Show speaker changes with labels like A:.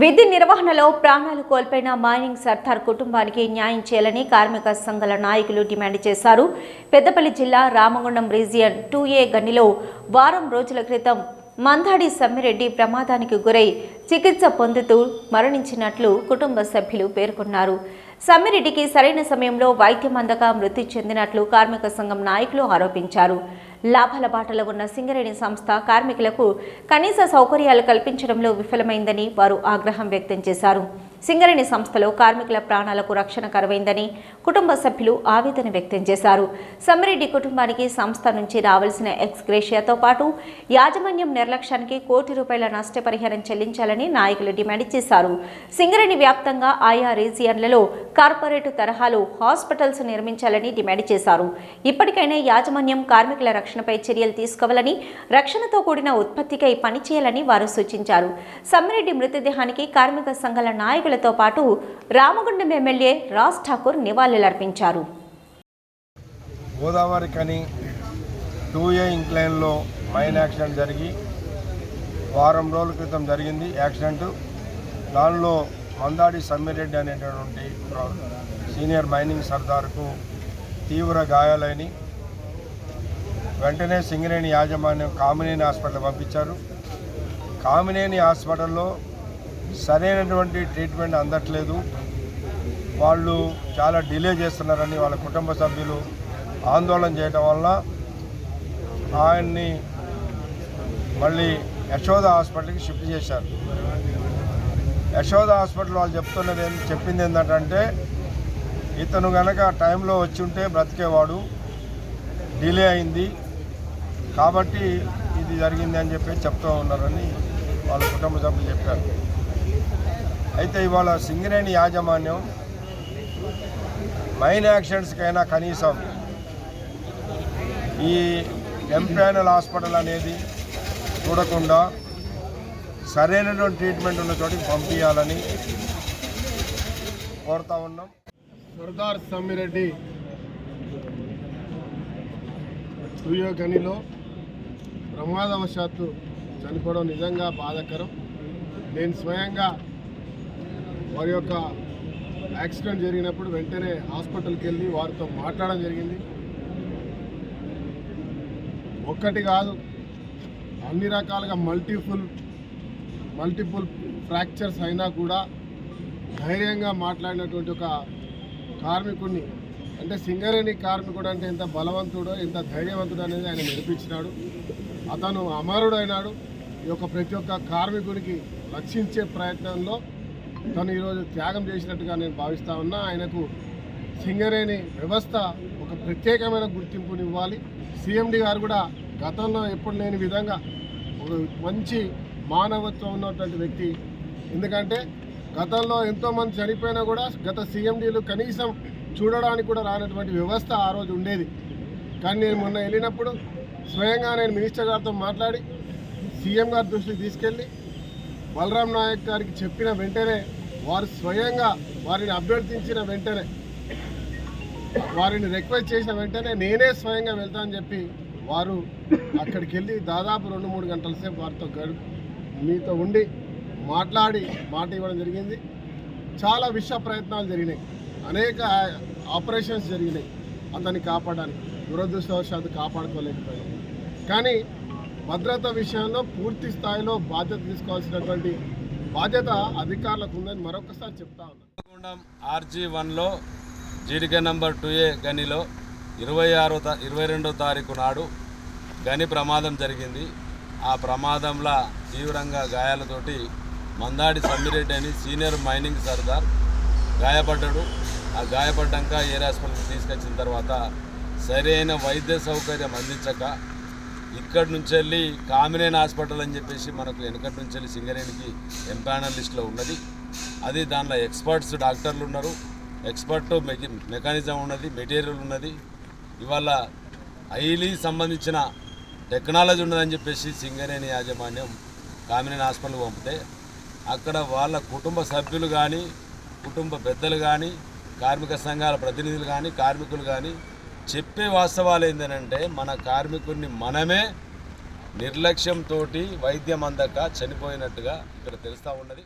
A: విధి నిర్వహణలో ప్రాణాలు కోల్పోయిన మైనింగ్ సర్దార్ కుటుంబానికి న్యాయం చేయాలని కార్మిక సంఘాల నాయకులు డిమాండ్ చేశారు. పెద్దపల్లి జిల్లా రామగుండం రీజియన్ టూ ఏ గనిలో వారం రోజుల క్రితం మందాడి సమ్మిరెడ్డి ప్రమాదానికి గురై చికిత్స పొందుతూ మరణించినట్లు కుటుంబ సభ్యులు పేర్కొన్నారు. సమ్మిరెడ్డికి సరైన సమయంలో వైద్యం అందక మృతి చెందినట్లు కార్మిక సంఘం నాయకులు ఆరోపించారు. లాభాల బాటలో ఉన్న సింగరేణి సంస్థ కార్మికులకు కనీస సౌకర్యాలు కల్పించడంలో విఫలమైందని వారు ఆగ్రహం వ్యక్తం చేశారు. సింగరేణి సంస్థలో కార్మికుల ప్రాణాలకు రక్షణ కరువైందని కుటుంబ సభ్యులు ఆవేదన వ్యక్తం చేశారు. సమ్మిరెడ్డి కుటుంబానికి సంస్థ నుంచి రావాల్సిన ఎక్స్గ్రేషియాతో పాటు యాజమాన్యం నిర్లక్ష్యానికి కోటి రూపాయల నష్టపరిహారం చెల్లించాలని నాయకులు డిమాండ్ చేశారు. సింగరేణి వ్యాప్తంగా ఆయా రీజియన్లలో కార్పొరేట్ తరహాలో హాస్పిటల్స్ నిర్మించాలని డిమాండ్ చేశారు. ఇప్పటికైనా యాజమాన్యం కార్మికుల రక్షణపై చర్యలు తీసుకోవాలని రక్షణతో కూడిన ఉత్పత్తికై పనిచేయాలని వారు సూచించారు. సమ్మిరెడ్డి మృతదేహానికి కార్మిక సంఘాల నాయకులతో పాటు రామగుండం ఎమ్మెల్యే రాజ్ ఠాకూర్ నివాళులర్పించారు.
B: గోదావరి కని టూ ఏ ఇంక్లైన్లో మైన్ యాక్సిడెంట్ జరిగి వారం రోజుల క్రితం జరిగింది యాక్సిడెంట్. దానిలో మందాడి సమ్మిరెడ్డి అనేటటువంటి సీనియర్ మైనింగ్ సర్దార్కు తీవ్ర గాయాలని వెంటనే సింగరేణి యాజమాన్యం కామినేని హాస్పిటల్ పంపించారు. కామినేని హాస్పిటల్లో సరైనటువంటి ట్రీట్మెంట్ అందట్లేదు. వాళ్ళు చాలా డిలే చేస్తున్నారని వాళ్ళ కుటుంబ సభ్యులు ఆందోళన చేయడం వల్ల ఆయన్ని మళ్ళీ యశోద హాస్పిటల్కి షిఫ్ట్ చేశారు. యశోద హాస్పిటల్ వాళ్ళు చెప్తున్నది ఏం- చెప్పింది ఏంటంటే ఇతను గనక టైంలో వచ్చి ఉంటే బ్రతికేవాడు డిలే అయింది. కాబట్టి ఇది జరిగింది అని చెప్పి చెప్తూ ఉన్నారని వాళ్ళ కుటుంబ సభ్యులు చెప్పారు. అయితే ఇవాళ సింగరేణి యాజమాన్యం మైన్ యాక్సిడెంట్స్కైనా కనీసం ఈ ఎంపానల్ హాస్పిటల్ అనేది చూడకుండా సరైనటువంటి ట్రీట్మెంట్ ఉన్న చోటికి పంపించాలని కోరుతా ఉన్నాం.
C: సర్దార్ సమ్మిరెడ్డి సూర్య గనిలో ప్రమాదవశాత్తు చనిపోవడం నిజంగా బాధాకరం. నేను స్వయంగా వారి యొక్క యాక్సిడెంట్ జరిగినప్పుడు వెంటనే హాస్పిటల్కి వెళ్ళి వారితో మాట్లాడడం జరిగింది. ఒక్కటి కాదు అన్ని రకాలుగా మల్టిపుల్ మల్టిపుల్ ఫ్రాక్చర్స్ అయినా కూడా ధైర్యంగా మాట్లాడినటువంటి ఒక కార్మికుడిని అంటే సింగరేణి కార్మికుడు అంటే ఎంత బలవంతుడో ఎంత ధైర్యవంతుడు అనేది ఆయన నిరూపించినాడు. అతను అమరుడైనాడు. ఈ యొక్క ప్రతి ఒక్క కార్మికుడికి రక్షించే ప్రయత్నంలో తను ఈరోజు త్యాగం చేసినట్టుగా నేను భావిస్తా ఉన్నా. ఆయనకు సింగరేణి వ్యవస్థ ఒక ప్రత్యేకమైన గుర్తింపుని ఇవ్వాలి సిఎండి గారు కూడా గతంలో ఎప్పుడు లేని విధంగా ఒక మంచి మానవత్వం ఉన్నటువంటి వ్యక్తి. ఎందుకంటే గతంలో ఎంతోమంది చనిపోయినా కూడా గత సీఎండీలు కనీసం చూడడానికి కూడా రానటువంటి వ్యవస్థ ఆ రోజు ఉండేది. కానీ నేను మొన్న వెళ్ళినప్పుడు స్వయంగా నేను మినిస్టర్ గారితో మాట్లాడి సీఎం గారి దృష్టికి తీసుకెళ్ళి బలరాం నాయక్ గారికి చెప్పిన వెంటనే వారు స్వయంగా వారిని అభ్యర్థించిన వెంటనే వారిని రిక్వెస్ట్ చేసిన వెంటనే నేనే స్వయంగా వెళ్తానని చెప్పి వారు అక్కడికి వెళ్ళి దాదాపు రెండు మూడు గంటల సేపు వారితో గడుపు మీతో ఉండి మాట్లాడి మాట ఇవ్వడం జరిగింది. చాలా విష ప్రయత్నాలు జరిగినాయి. అనేక ఆపరేషన్స్ జరిగినాయి. అతన్ని కాపాడడానికి దురదృష్టవశాత్తు కాపాడుకోలేకపోయాం. కానీ భద్రత విషయంలో పూర్తి స్థాయిలో బాధ్యత తీసుకోవాల్సినటువంటి బాధ్యత అధికారులకు ఉందని మరొకసారి చెప్తా
D: ఉన్నాం. ఆర్జీ వన్లో జీడిక నంబర్ టూ ఏ గనిలో ఇరవై ఆరో తా ఇరవై రెండో తారీఖు నాడు గని ప్రమాదం జరిగింది. ఆ ప్రమాదంలో తీవ్రంగా గాయాలతోటి మందాడి సమ్మిరెడ్డి అని సీనియర్ మైనింగ్ సర్దార్ గాయపడ్డాడు. ఆ గాయపడ్డాక ఏర్ హాస్పిటల్కి తీసుకొచ్చిన తర్వాత సరైన వైద్య సౌకర్యం అందించక ఇక్కడి నుంచి వెళ్ళి కామినేని హాస్పిటల్ అని చెప్పేసి మనకు వెనకటి నుంచి వెళ్ళి సింగరేణికి ఎంపానల్ లిస్ట్లో ఉన్నది. అది దానిలో ఎక్స్పర్ట్స్ డాక్టర్లు ఉన్నారు. ఎక్స్పర్ట్ మెకానిజం ఉన్నది మెటీరియల్ ఉన్నది. ఇవాళ హైలీ సంబంధించిన టెక్నాలజీ ఉండదని చెప్పేసి సింగరేణి యాజమాన్యం కామినేని హాస్పిటల్కి పంపితే అక్కడ వాళ్ళ కుటుంబ సభ్యులు కానీ కుటుంబ పెద్దలు కానీ కార్మిక సంఘాల ప్రతినిధులు కానీ కార్మికులు కానీ చెప్పే వాస్తవాలు ఏంటంటే మన కార్మికుడిని మనమే నిర్లక్ష్యంతో వైద్యం అందక చనిపోయినట్టుగా ఇక్కడ తెలుస్తూ ఉన్నది.